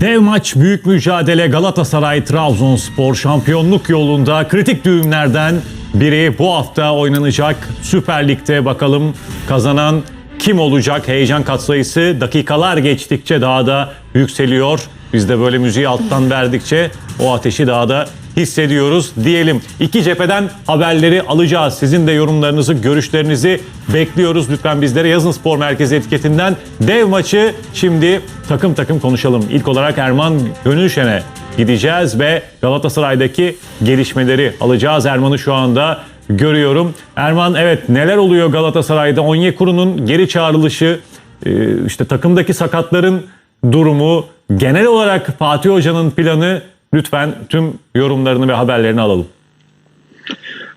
Dev maç, büyük mücadele Galatasaray Trabzonspor şampiyonluk yolunda kritik düğümlerden biri bu hafta oynanacak. Süper Lig'de bakalım kazanan kim olacak? Heyecan katsayısı dakikalar geçtikçe daha da yükseliyor. Biz de böyle müziği alttan verdikçe o ateşi daha da hissediyoruz diyelim. İki cepheden haberleri alacağız. Sizin de yorumlarınızı, görüşlerinizi bekliyoruz. Lütfen bizlere yazın spor merkezi etiketinden. Dev maçı şimdi takım takım konuşalım. İlk olarak Erman Gönülşen'e gideceğiz ve Galatasaray'daki gelişmeleri alacağız. Erman'ı şu anda görüyorum. Erman evet neler oluyor Galatasaray'da? Onyekuru'nun geri çağrılışı, e, işte takımdaki sakatların durumu, genel olarak Fatih Hoca'nın planı lütfen tüm yorumlarını ve haberlerini alalım.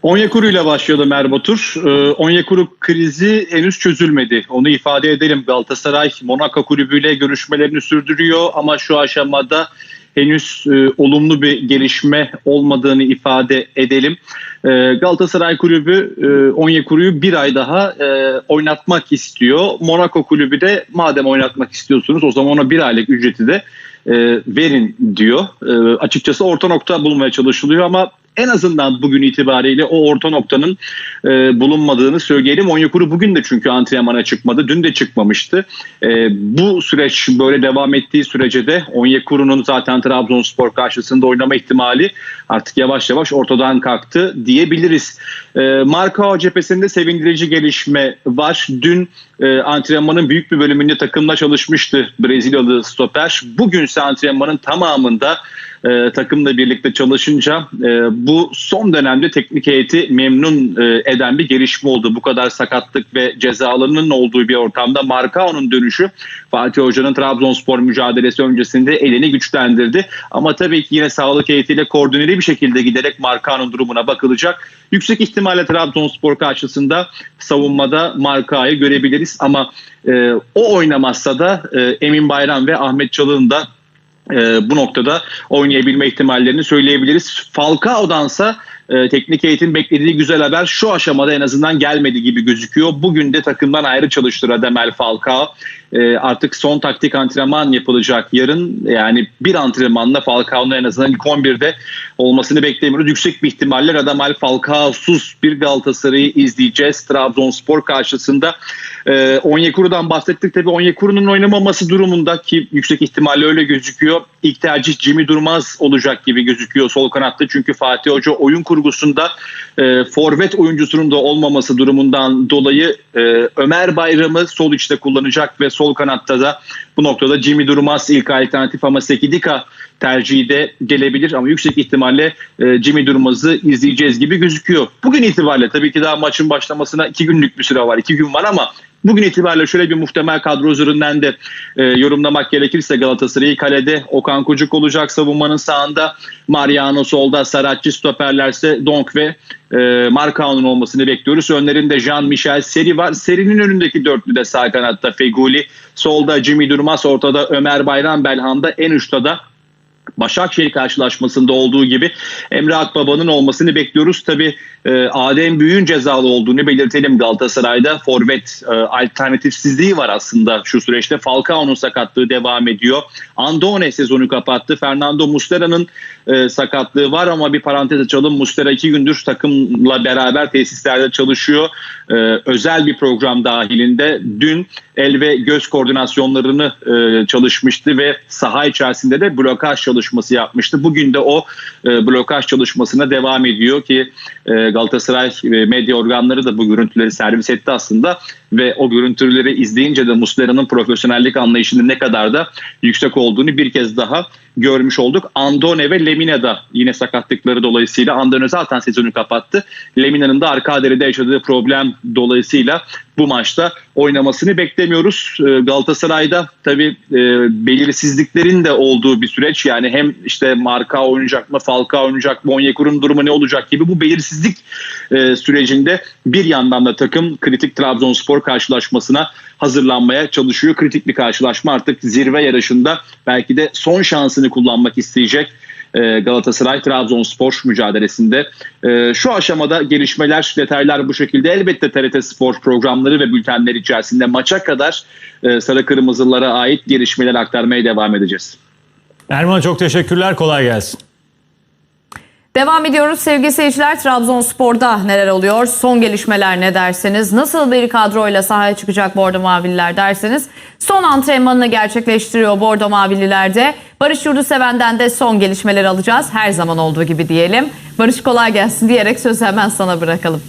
Onyekuru ile başlayalım Erbatur. Ee, Onyekuru krizi henüz çözülmedi. Onu ifade edelim. Galatasaray Monaco kulübüyle görüşmelerini sürdürüyor ama şu aşamada henüz e, olumlu bir gelişme olmadığını ifade edelim. E, Galatasaray kulübü e, Onyekuru'yu bir ay daha e, oynatmak istiyor. Monaco kulübü de madem oynatmak istiyorsunuz o zaman ona bir aylık ücreti de e, verin diyor. E, açıkçası orta nokta bulmaya çalışılıyor ama en azından bugün itibariyle o orta noktanın e, bulunmadığını söyleyelim. Onyekuru bugün de çünkü antrenmana çıkmadı. Dün de çıkmamıştı. E, bu süreç böyle devam ettiği sürece de Onyekuru'nun zaten Trabzonspor karşısında oynama ihtimali artık yavaş yavaş ortadan kalktı diyebiliriz. E, Marka cephesinde sevindirici gelişme var. Dün e, antrenmanın büyük bir bölümünde takımla çalışmıştı Brezilyalı stoper. Bugünse antrenmanın tamamında e, takımla birlikte çalışınca e, bu son dönemde teknik heyeti memnun e, eden bir gelişme oldu. Bu kadar sakatlık ve cezalarının olduğu bir ortamda Markao'nun dönüşü Fatih Hoca'nın Trabzonspor mücadelesi öncesinde elini güçlendirdi. Ama tabii ki yine sağlık heyetiyle koordineli bir şekilde giderek Markao'nun durumuna bakılacak. Yüksek ihtimalle Trabzonspor karşısında savunmada Markao'yu görebiliriz ama e, o oynamazsa da e, Emin Bayram ve Ahmet Çalık'ın da e, bu noktada oynayabilme ihtimallerini söyleyebiliriz. Falcao'dansa e, teknik eğitim beklediği güzel haber şu aşamada en azından gelmedi gibi gözüküyor. Bugün de takımdan ayrı çalıştı Radamel Falcao. E, artık son taktik antrenman yapılacak yarın. Yani bir antrenmanla Falcao'nun en azından ilk 11'de olmasını beklemiyoruz. Yüksek bir ihtimalle Radamel Falcao'suz bir Galatasaray'ı izleyeceğiz. Trabzonspor karşısında. E, Onyekuru'dan bahsettik. Tabii Onyekuru'nun oynamaması durumunda ki yüksek ihtimalle öyle gözüküyor. İlk tercih Jimmy Durmaz olacak gibi gözüküyor sol kanatta. Çünkü Fatih Hoca oyun kurgusunda e, forvet oyuncusunun da olmaması durumundan dolayı e, Ömer Bayram'ı sol içte kullanacak ve sol kanatta da bu noktada Jimmy Durmaz ilk alternatif ama Sekidika tercihi de gelebilir ama yüksek ihtimalle e, Jimmy Durmaz'ı izleyeceğiz gibi gözüküyor. Bugün itibariyle tabii ki daha maçın başlamasına iki günlük bir süre var. iki gün var ama Bugün itibariyle şöyle bir muhtemel kadro üzerinden de e, yorumlamak gerekirse Galatasaray'ı kalede Okan Kucuk olacak savunmanın sağında. Mariano solda, Saratçı stoperlerse Donk ve e, Markao'nun olmasını bekliyoruz. Önlerinde Jean-Michel Seri var. Seri'nin önündeki dörtlü de sağ kanatta Feguli. Solda Jimmy Durmaz, ortada Ömer Bayram Belhanda, en uçta da Başakşehir karşılaşmasında olduğu gibi Emre Akbaba'nın olmasını bekliyoruz. Tabi e, Adem Büyük'ün cezalı olduğunu belirtelim Galatasaray'da. Forvet e, alternatifsizliği var aslında şu süreçte. Falcao'nun sakatlığı devam ediyor. Andone sezonu kapattı. Fernando Muslera'nın e, sakatlığı var ama bir parantez açalım. Muslera iki gündür takımla beraber tesislerde çalışıyor. E, özel bir program dahilinde dün el ve göz koordinasyonlarını e, çalışmıştı ve saha içerisinde de blokaj çalışması yapmıştı. Bugün de o e, blokaj çalışmasına devam ediyor ki e, Galatasaray e, medya organları da bu görüntüleri servis etti aslında ve o görüntüleri izleyince de Muslera'nın profesyonellik anlayışının ne kadar da yüksek olduğunu bir kez daha görmüş olduk. Andone ve Lemina da yine sakatlıkları dolayısıyla Andone zaten sezonu kapattı. Lemina'nın da arka aderede yaşadığı problem dolayısıyla bu maçta oynamasını beklemiyoruz. Ee, Galatasaray'da tabii e, belirsizliklerin de olduğu bir süreç. Yani hem işte Marka oynayacak mı, Falcao oynayacak mı, Onyekuru'nun durumu ne olacak gibi bu belirsizlik e, sürecinde bir yandan da takım kritik Trabzonspor karşılaşmasına hazırlanmaya çalışıyor. Kritik bir karşılaşma artık zirve yarışında belki de son şansını kullanmak isteyecek e, Galatasaray Trabzonspor mücadelesinde. E, şu aşamada gelişmeler, detaylar bu şekilde. Elbette TRT Spor programları ve bültenler içerisinde maça kadar e, sarı kırmızılara ait gelişmeler aktarmaya devam edeceğiz. Erman çok teşekkürler. Kolay gelsin. Devam ediyoruz sevgili seyirciler. Trabzonspor'da neler oluyor? Son gelişmeler ne derseniz? Nasıl bir kadroyla sahaya çıkacak Bordo Mavililer derseniz? Son antrenmanını gerçekleştiriyor Bordo Mavililerde. Barış Yurduseven'den de son gelişmeleri alacağız. Her zaman olduğu gibi diyelim. Barış kolay gelsin diyerek sözü hemen sana bırakalım.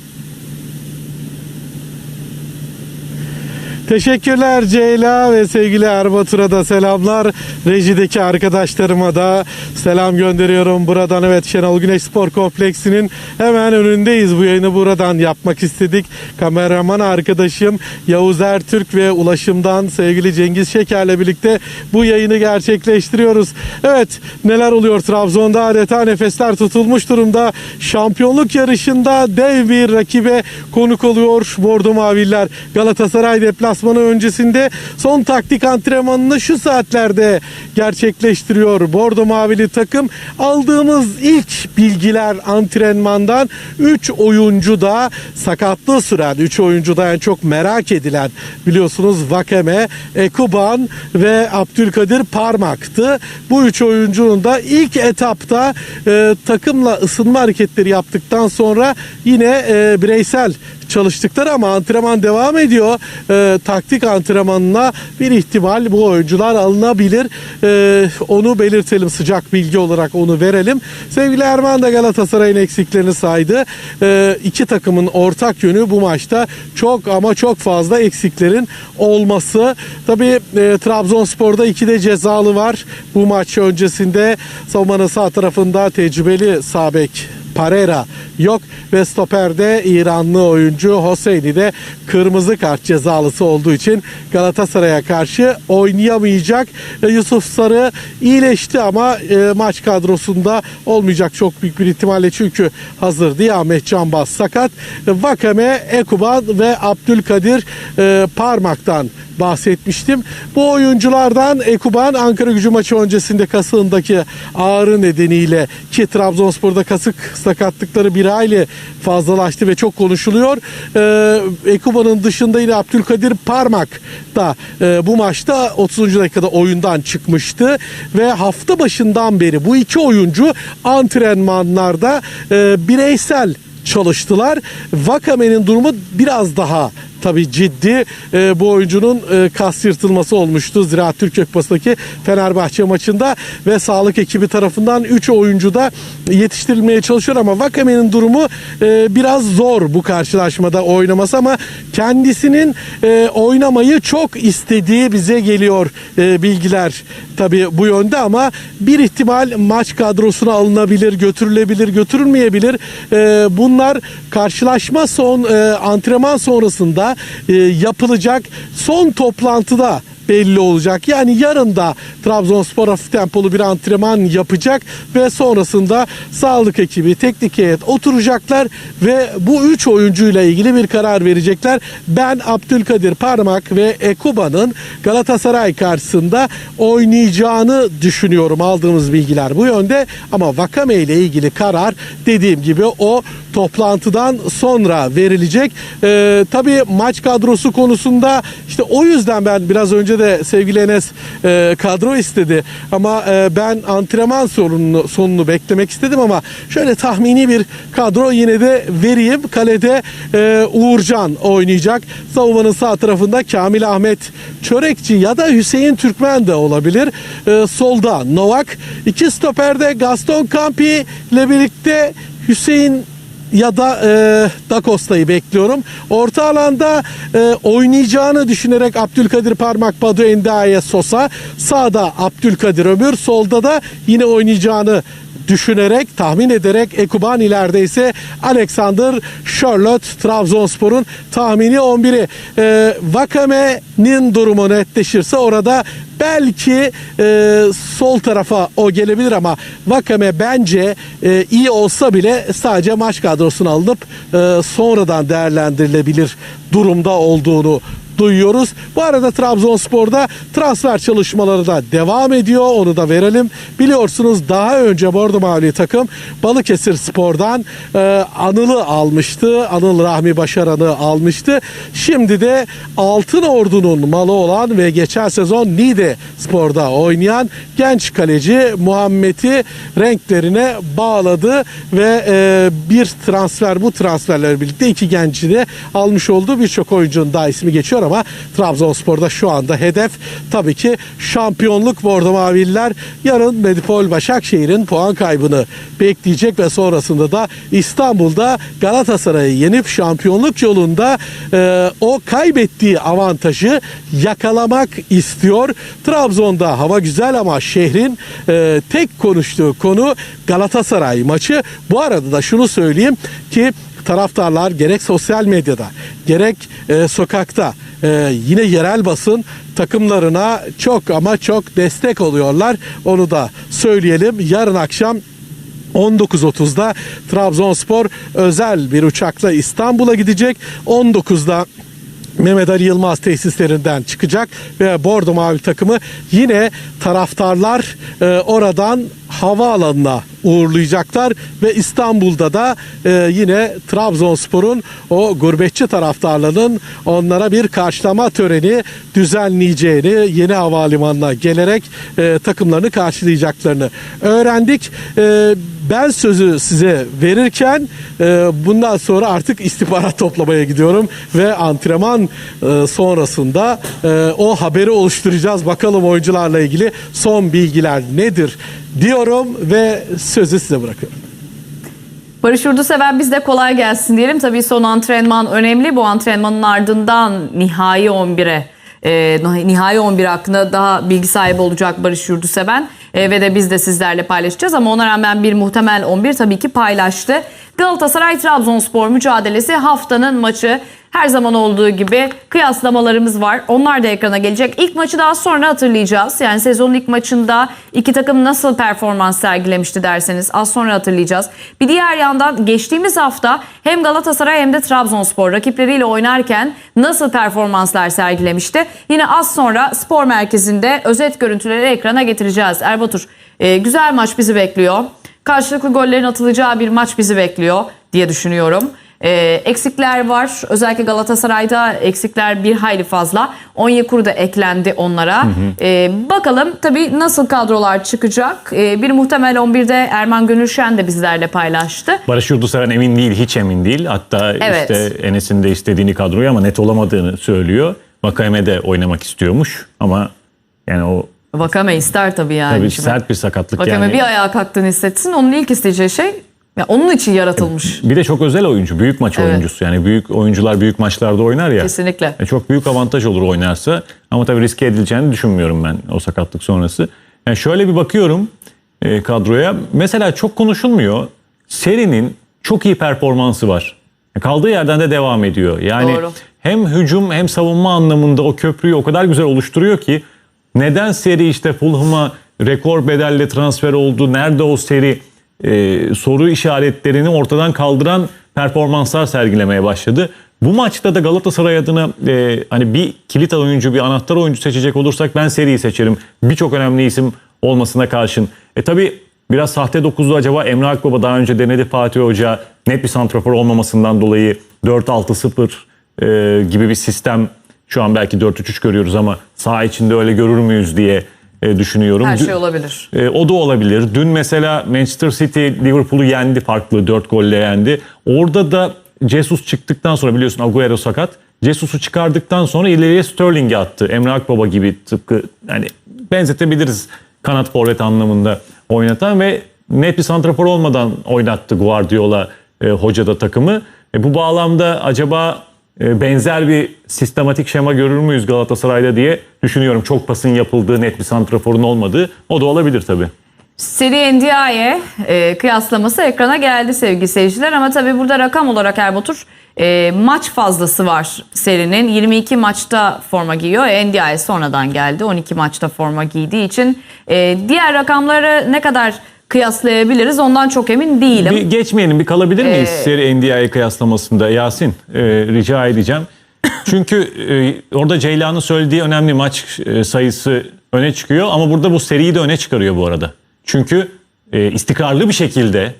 Teşekkürler Ceyla ve sevgili Erbatur'a da selamlar. Rejideki arkadaşlarıma da selam gönderiyorum. Buradan evet Şenol Güneş Spor Kompleksi'nin hemen önündeyiz. Bu yayını buradan yapmak istedik. Kameraman arkadaşım Yavuz Ertürk ve Ulaşım'dan sevgili Cengiz Şeker'le birlikte bu yayını gerçekleştiriyoruz. Evet neler oluyor Trabzon'da adeta nefesler tutulmuş durumda. Şampiyonluk yarışında dev bir rakibe konuk oluyor Bordo Maviller. Galatasaray deplasmanı öncesinde son taktik antrenmanını şu saatlerde gerçekleştiriyor. Bordo Mavili takım aldığımız ilk bilgiler antrenmandan 3 oyuncu da sakatlığı süren 3 oyuncu da en çok merak edilen biliyorsunuz Vakeme, Ekuban ve Abdülkadir Parmak'tı. Bu üç oyuncunun da ilk etapta e, takımla ısınma hareketleri yaptıktan sonra yine e, bireysel çalıştıkları ama antrenman devam ediyor. E, taktik antrenmanına bir ihtimal bu oyuncular alınabilir. E, onu belirtelim sıcak bilgi olarak onu verelim. Sevgili Erman da Galatasaray'ın eksiklerini saydı. E, iki takımın ortak yönü bu maçta çok ama çok fazla eksiklerin olması. Tabii e, Trabzonspor'da iki de cezalı var. Bu maç öncesinde savunmanın sağ tarafında tecrübeli Sabek Parera yok ve stoperde İranlı oyuncu Hoseyni de kırmızı kart cezalısı olduğu için Galatasaray'a karşı oynayamayacak. E, Yusuf Sarı iyileşti ama e, maç kadrosunda olmayacak çok büyük bir ihtimalle çünkü hazır değil Ahmet Canbaz sakat. E, Vakame, Ekuban ve Abdülkadir Parmak'tan bahsetmiştim. Bu oyunculardan Ekuban Ankara gücü maçı öncesinde kasığındaki ağrı nedeniyle ki Trabzonspor'da kasık sakatlıkları bir aile fazlalaştı ve çok konuşuluyor. Ee, Ekuban'ın dışında yine Abdülkadir Parmak da e, bu maçta 30. dakikada oyundan çıkmıştı ve hafta başından beri bu iki oyuncu antrenmanlarda e, bireysel çalıştılar. Vakame'nin durumu biraz daha tabii ciddi. E, bu oyuncunun e, kas yırtılması olmuştu Ziraat Türkiye Kupası'ndaki Fenerbahçe maçında ve sağlık ekibi tarafından 3 oyuncu da yetiştirilmeye çalışıyor ama Vakame'nin durumu e, biraz zor bu karşılaşmada oynaması ama kendisinin e, oynamayı çok istediği bize geliyor e, bilgiler tabii bu yönde ama bir ihtimal maç kadrosuna alınabilir, götürülebilir, götürülmeyebilir. E, bunlar karşılaşma son e, antrenman sonrasında e, yapılacak. Son toplantıda belli olacak. Yani yarın da Trabzonspor hafif tempolu bir antrenman yapacak ve sonrasında sağlık ekibi, teknik heyet oturacaklar ve bu üç oyuncuyla ilgili bir karar verecekler. Ben Abdülkadir Parmak ve Ekuba'nın Galatasaray karşısında oynayacağını düşünüyorum. Aldığımız bilgiler bu yönde ama Vakame ile ilgili karar dediğim gibi o toplantıdan sonra verilecek. Ee, tabii maç kadrosu konusunda işte o yüzden ben biraz önce de sevgili Enes e, kadro istedi ama e, ben antrenman sonunu, sonunu beklemek istedim ama şöyle tahmini bir kadro yine de vereyim. Kalede e, Uğurcan oynayacak. Savunmanın sağ tarafında Kamil Ahmet Çörekçi ya da Hüseyin Türkmen de olabilir. E, solda Novak. İki stoperde Gaston Campi ile birlikte Hüseyin ya da e, Da Costa'yı bekliyorum. Orta alanda e, oynayacağını düşünerek Abdülkadir Parmak Badu Endiaye Sosa. Sağda Abdülkadir Ömür. Solda da yine oynayacağını düşünerek, tahmin ederek Ekuban ileride ise Alexander Charlotte Trabzonspor'un tahmini 11'i. E, Vakame'nin durumu netleşirse orada belki e, sol tarafa o gelebilir ama Vakame bence e, iyi olsa bile sadece maç kadrosuna alınıp e, sonradan değerlendirilebilir durumda olduğunu duyuyoruz. Bu arada Trabzonspor'da transfer çalışmaları da devam ediyor. Onu da verelim. Biliyorsunuz daha önce Bordo Mavili takım Balıkesir Spor'dan e, Anıl'ı almıştı. Anıl Rahmi Başaran'ı almıştı. Şimdi de Altın Ordu'nun malı olan ve geçen sezon Niğde Spor'da oynayan genç kaleci Muhammed'i renklerine bağladı ve e, bir transfer bu transferlerle birlikte iki genci de almış oldu. Birçok oyuncunun daha ismi geçiyor ama Trabzonspor'da şu anda hedef tabii ki şampiyonluk Bordo Mavililer yarın Medipol Başakşehir'in puan kaybını bekleyecek ve sonrasında da İstanbul'da Galatasaray'ı yenip şampiyonluk yolunda e, o kaybettiği avantajı yakalamak istiyor. Trabzon'da hava güzel ama şehrin e, tek konuştuğu konu Galatasaray maçı. Bu arada da şunu söyleyeyim ki taraftarlar gerek sosyal medyada gerek e, sokakta e, yine yerel basın takımlarına çok ama çok destek oluyorlar. Onu da söyleyelim. Yarın akşam 19.30'da Trabzonspor özel bir uçakla İstanbul'a gidecek. 19'da Mehmet Ali Yılmaz tesislerinden çıkacak ve Bordo Mavi takımı yine taraftarlar e, oradan havaalanına uğurlayacaklar ve İstanbul'da da e, yine Trabzonspor'un o gurbetçi taraftarlarının onlara bir karşılama töreni düzenleyeceğini yeni havalimanına gelerek e, takımlarını karşılayacaklarını öğrendik. E, ben sözü size verirken e, bundan sonra artık istihbarat toplamaya gidiyorum ve antrenman e, sonrasında e, o haberi oluşturacağız. Bakalım oyuncularla ilgili son bilgiler nedir diyorum ve sözü size bırakıyorum. Barış Urduseven bizde kolay gelsin diyelim. Tabii son antrenman önemli. Bu antrenmanın ardından nihai 11'e e, nihai 11 hakkında daha bilgi sahibi olacak Barış Yurduseven e, ve de biz de sizlerle paylaşacağız ama ona rağmen bir muhtemel 11 tabii ki paylaştı. Galatasaray Trabzonspor mücadelesi haftanın maçı. Her zaman olduğu gibi kıyaslamalarımız var. Onlar da ekrana gelecek. İlk maçı daha sonra hatırlayacağız. Yani sezonun ilk maçında iki takım nasıl performans sergilemişti derseniz az sonra hatırlayacağız. Bir diğer yandan geçtiğimiz hafta hem Galatasaray hem de Trabzonspor rakipleriyle oynarken nasıl performanslar sergilemişti. Yine az sonra spor merkezinde özet görüntüleri ekrana getireceğiz. Erbatur e, güzel maç bizi bekliyor. Karşılıklı gollerin atılacağı bir maç bizi bekliyor diye düşünüyorum. Ee, eksikler var. Özellikle Galatasaray'da eksikler bir hayli fazla. Onyekuru da eklendi onlara. Ee, bakalım tabii nasıl kadrolar çıkacak. Ee, bir muhtemel 11'de Erman Gönülşen de bizlerle paylaştı. Barış Yurduseven emin değil, hiç emin değil. Hatta Evet. işte Enes'in de istediğini kadroyu ama net olamadığını söylüyor. Vakame de oynamak istiyormuş ama yani o Vakame ister tabii yani. tabii sert bir sakatlık Vakame yani. bir ayağa kalktığını hissetsin. Onun ilk isteyeceği şey ya onun için yaratılmış. Bir de çok özel oyuncu, büyük maç Evet. oyuncusu. Yani büyük oyuncular büyük maçlarda oynar ya. Kesinlikle. E, çok büyük avantaj olur oynarsa. Ama tabii riske edileceğini düşünmüyorum ben o sakatlık sonrası. Yani şöyle bir bakıyorum e, kadroya. Mesela çok konuşulmuyor. Seri'nin çok iyi performansı var. E, Kaldığı yerden de devam ediyor. Yani Doğru. hem hücum hem savunma anlamında o köprüyü o kadar güzel oluşturuyor ki neden seri işte Fulham'a rekor bedelle transfer oldu? Nerede o seri e, soru işaretlerini ortadan kaldıran performanslar sergilemeye başladı. Bu maçta da Galatasaray adına e, hani bir kilit oyuncu, bir anahtar oyuncu seçecek olursak ben seriyi seçerim. Birçok önemli isim olmasına karşın. E tabi biraz sahte dokuzlu acaba Emre Akbaba daha önce denedi Fatih Hoca net bir santrafor olmamasından dolayı 4-6-0 e, gibi bir sistem şu an belki 4-3-3 görüyoruz ama saha içinde öyle görür müyüz diye e, düşünüyorum. Her şey olabilir. e, o da olabilir. Dün mesela Manchester City Liverpool'u yendi farklı 4 golle yendi. Orada da Jesus çıktıktan sonra biliyorsun Agüero sakat. Jesus'u çıkardıktan sonra ileriye Sterling'i attı. Emre Akbaba gibi tıpkı yani benzetebiliriz kanat forvet anlamında oynatan ve net bir santrafor olmadan oynattı Guardiola e, hoca da takımı. E, bu bağlamda acaba benzer bir sistematik şema görür müyüz Galatasaray'da diye düşünüyorum. Çok pasın yapıldığı net bir santraforun olmadığı o da olabilir tabii. Seri NDI'ye e, kıyaslaması ekrana geldi sevgili seyirciler ama tabii burada rakam olarak Erbatur e, maç fazlası var serinin. 22 maçta forma giyiyor. E, NDI sonradan geldi. 12 maçta forma giydiği için e, diğer rakamları ne kadar kıyaslayabiliriz ondan çok emin değilim. Bir geçmeyelim bir kalabilir miyiz Ee, seri NDI'ye kıyaslamasında Yasin e, rica edeceğim. Çünkü e, orada Ceylan'ın söylediği önemli maç e, sayısı öne çıkıyor ama burada bu seriyi de öne çıkarıyor bu arada. Çünkü e, istikrarlı bir şekilde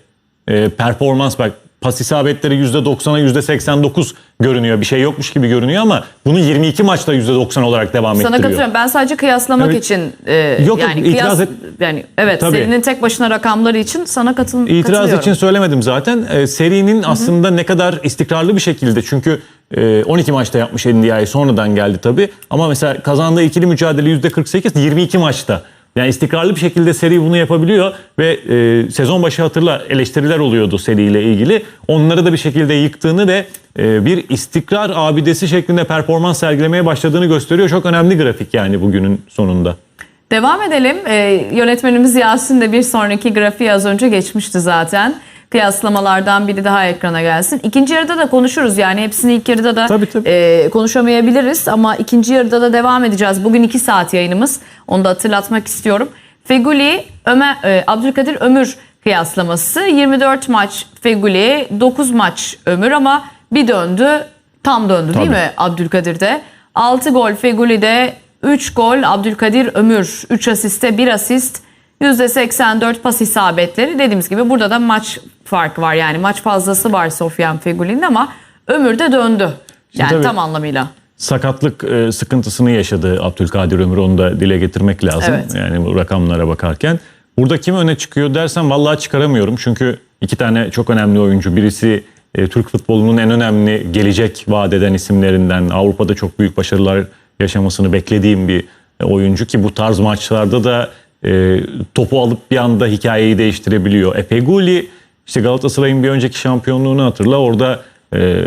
e, performans bak pas isabetleri %90'a %89 görünüyor. Bir şey yokmuş gibi görünüyor ama bunu 22 maçta %90 olarak devam Sana ettiriyor. katılıyorum. Ben sadece kıyaslamak Evet. için e, Yok, yani itiraz kıyas, et- yani evet Tabii. serinin tek başına rakamları için sana katıl İtiraz katılıyorum. için söylemedim zaten. Ee, serinin aslında ne kadar istikrarlı bir şekilde çünkü e, 12 maçta yapmış NDI'yi sonradan geldi tabii. Ama mesela kazandığı ikili mücadele %48 22 maçta. Yani istikrarlı bir şekilde seri bunu yapabiliyor ve e, sezon başı hatırla eleştiriler oluyordu seriyle ilgili. Onları da bir şekilde yıktığını ve e, bir istikrar abidesi şeklinde performans sergilemeye başladığını gösteriyor. Çok önemli grafik yani bugünün sonunda. Devam edelim. Ee, yönetmenimiz Yasin de bir sonraki grafiği az önce geçmişti zaten. Kıyaslamalardan biri daha ekrana gelsin. İkinci yarıda da konuşuruz yani hepsini ilk yarıda da Tabii, tabii. e, konuşamayabiliriz ama ikinci yarıda da devam edeceğiz. Bugün iki saat yayınımız. Onu da hatırlatmak istiyorum. Feguli, Ömer, e, Abdülkadir Ömür kıyaslaması. 24 maç Feguli, 9 maç Ömür ama bir döndü, tam döndü değil Tabii. mi Abdülkadir'de? 6 gol Feguli'de, 3 gol Abdülkadir Ömür, 3 asiste 1 asist, %84 pas isabetleri. Dediğimiz gibi burada da maç farkı var yani maç fazlası var Sofyan Feguli'nin ama Ömür de döndü. Yani tabii- tam anlamıyla. sakatlık e, sıkıntısını yaşadı Abdülkadir Ömür onu da dile getirmek lazım. Evet. Yani bu rakamlara bakarken. Burada kim öne çıkıyor dersen vallahi çıkaramıyorum. Çünkü iki tane çok önemli oyuncu. Birisi e, Türk futbolunun en önemli gelecek vadeden isimlerinden. Avrupa'da çok büyük başarılar yaşamasını beklediğim bir e, oyuncu ki bu tarz maçlarda da e, topu alıp bir anda hikayeyi değiştirebiliyor. E Peguli işte Galatasaray'ın bir önceki şampiyonluğunu hatırla. Orada e,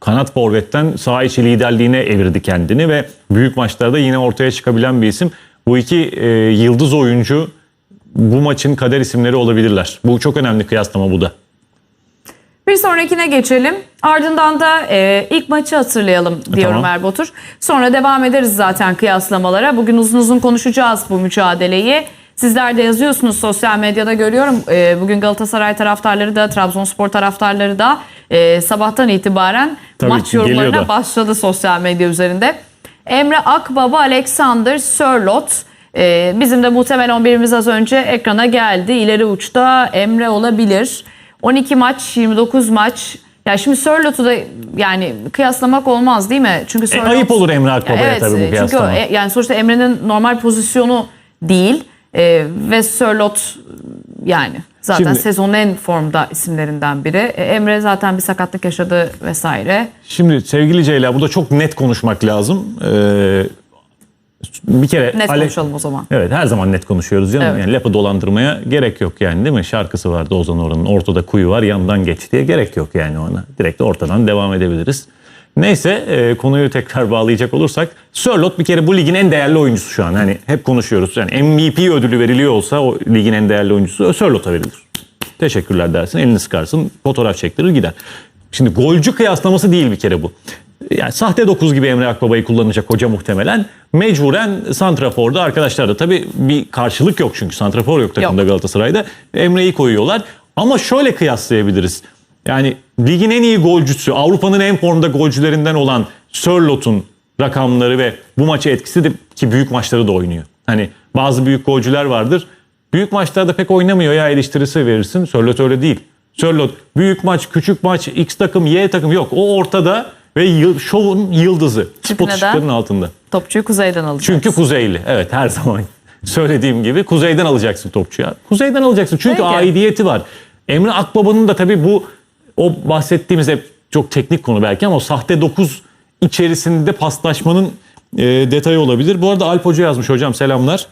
kanat forvetten sağ içi liderliğine evirdi kendini ve büyük maçlarda yine ortaya çıkabilen bir isim. Bu iki e, yıldız oyuncu bu maçın kader isimleri olabilirler. Bu çok önemli kıyaslama bu da. Bir sonrakine geçelim. Ardından da e, ilk maçı hatırlayalım diyorum Tamam. Erbatur. Sonra devam ederiz zaten kıyaslamalara. Bugün uzun uzun konuşacağız bu mücadeleyi. Sizler de yazıyorsunuz sosyal medyada görüyorum. E, bugün Galatasaray taraftarları da Trabzonspor taraftarları da e, sabahtan itibaren Tabii maç yorumlarına da. başladı sosyal medya üzerinde. Emre Akbaba, Alexander Sörlot. Ee, bizim de muhtemel 11'imiz az önce ekrana geldi. İleri uçta Emre olabilir. 12 maç, 29 maç. Ya şimdi Sörlot'u da yani kıyaslamak olmaz değil mi? Çünkü E, Sörlot... ayıp olur Emre Akbaba'ya Evet, tabii bu çünkü kıyaslama. o, e, yani sonuçta Emre'nin normal pozisyonu değil. Ee, ve Sörlot yani zaten Şimdi- sezonun en formda isimlerinden biri. E, Emre zaten bir sakatlık yaşadı vesaire. Şimdi sevgili Ceyla burada çok net konuşmak lazım. Ee, bir kere Net Ale- konuşalım o zaman. Evet her zaman net konuşuyoruz canım. Evet. Yani lafı dolandırmaya gerek yok yani değil mi? Şarkısı vardı Ozan Orhan'ın ortada kuyu var yandan geç diye gerek yok yani ona. Direkt ortadan devam edebiliriz. Neyse e, konuyu tekrar bağlayacak olursak Sörlot bir kere bu ligin en değerli oyuncusu şu an. Hani hep konuşuyoruz. Yani MVP ödülü veriliyor olsa o ligin en değerli oyuncusu Sörlot'a verilir. Teşekkürler dersin, elini sıkarsın, fotoğraf çektirir gider. Şimdi golcü kıyaslaması değil bir kere bu. Yani sahte 9 gibi Emre Akbaba'yı kullanacak hoca muhtemelen. Mecburen Santrafor'da arkadaşlar da tabii bir karşılık yok çünkü Santrafor yok takımda Yok. Galatasaray'da. Emre'yi koyuyorlar. Ama şöyle kıyaslayabiliriz. Yani ligin en iyi golcüsü, Avrupa'nın en formda golcülerinden olan Sörlot'un rakamları ve bu maça etkisi de ki büyük maçları da oynuyor. Hani bazı büyük golcüler vardır. Büyük maçlarda pek oynamıyor ya eleştirisi verirsin. Sörlot öyle değil. Sörlot büyük maç, küçük maç, X takım, Y takım yok. O ortada ve yıl, şovun yıldızı. Spot neden? ışıkların altında. Topçuyu kuzeyden alacağız. Çünkü Kuzeyli. Evet her zaman söylediğim gibi Kuzey'den alacaksın topçuya. Kuzey'den alacaksın çünkü Peki. aidiyeti var. Emre Akbaba'nın da tabii bu o bahsettiğimiz hep çok teknik konu belki ama o sahte 9 içerisinde paslaşmanın e, detayı olabilir. Bu arada Alp Hoca yazmış hocam selamlar.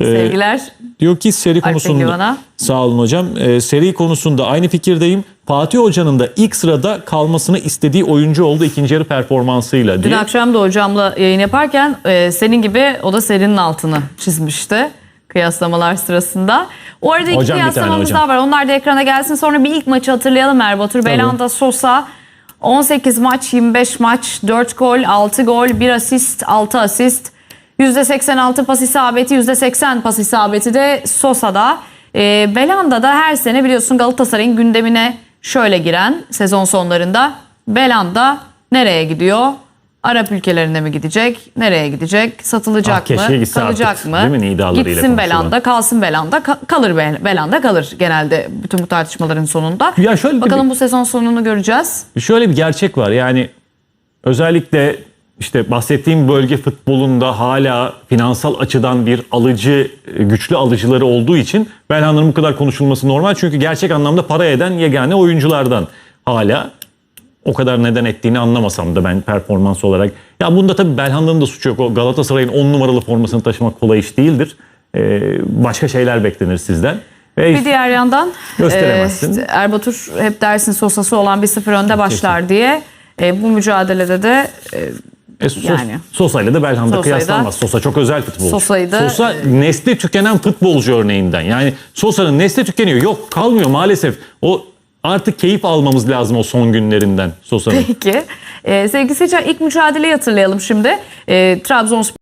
E, Sevgiler. Diyor ki seri konusunda sağ olun hocam. Ee, seri konusunda aynı fikirdeyim. Fatih Hoca'nın da ilk sırada kalmasını istediği oyuncu oldu ikinci yarı performansıyla Dün diye. akşam da hocamla yayın yaparken e, senin gibi o da serinin altını çizmişti kıyaslamalar sırasında. O arada iki Hocam kıyaslamamız daha var. Onlar da ekrana gelsin. Sonra bir ilk maçı hatırlayalım Erbatur. Belanda Sosa 18 maç, 25 maç, 4 gol, 6 gol, 1 asist, 6 asist. %86 pas isabeti, %80 pas isabeti de Sosa'da. E, Belanda'da her sene biliyorsun Galatasaray'ın gündemine şöyle giren sezon sonlarında. Belanda nereye gidiyor? Arap ülkelerine mi gidecek? Nereye gidecek? Satılacak Ah, keşke mı? gitse Kalacak artık, mı? değil mi? Nidalarıyla Gitsin konuşulan. belanda, kalsın belanda, ka- kalır be- belanda kalır genelde bütün bu tartışmaların sonunda. Ya şöyle de Bakalım bir- bu sezon sonunu göreceğiz. Şöyle bir gerçek var yani özellikle işte bahsettiğim bölge futbolunda hala finansal açıdan bir alıcı, güçlü alıcıları olduğu için Belhanda'nın bu kadar konuşulması normal. Çünkü gerçek anlamda para eden yegane oyunculardan hala o kadar neden ettiğini anlamasam da ben performans olarak. Ya bunda tabii Belhanda'nın da suçu yok. O Galatasaray'ın 10 numaralı formasını taşımak kolay iş değildir. Ee, başka şeyler beklenir sizden. Ve Bir diğer yandan Gösteremezsin. e, işte Erbatur hep dersin sosası olan bir sıfır önde başlar diye e, bu mücadelede de e, E, Sos- Yani. Sosa ile de Belhanda Sosa'yı da- kıyaslanmaz. Sosa çok özel futbolcu. Sosa'yı da- Sosa nesli tükenen futbolcu örneğinden. Yani Sosa'nın nesli tükeniyor. Yok kalmıyor maalesef. O artık keyif almamız lazım o son günlerinden Sosa'nın. peki. E, sevgili seyirciler ilk mücadeleyi hatırlayalım şimdi. E, Trabzonspor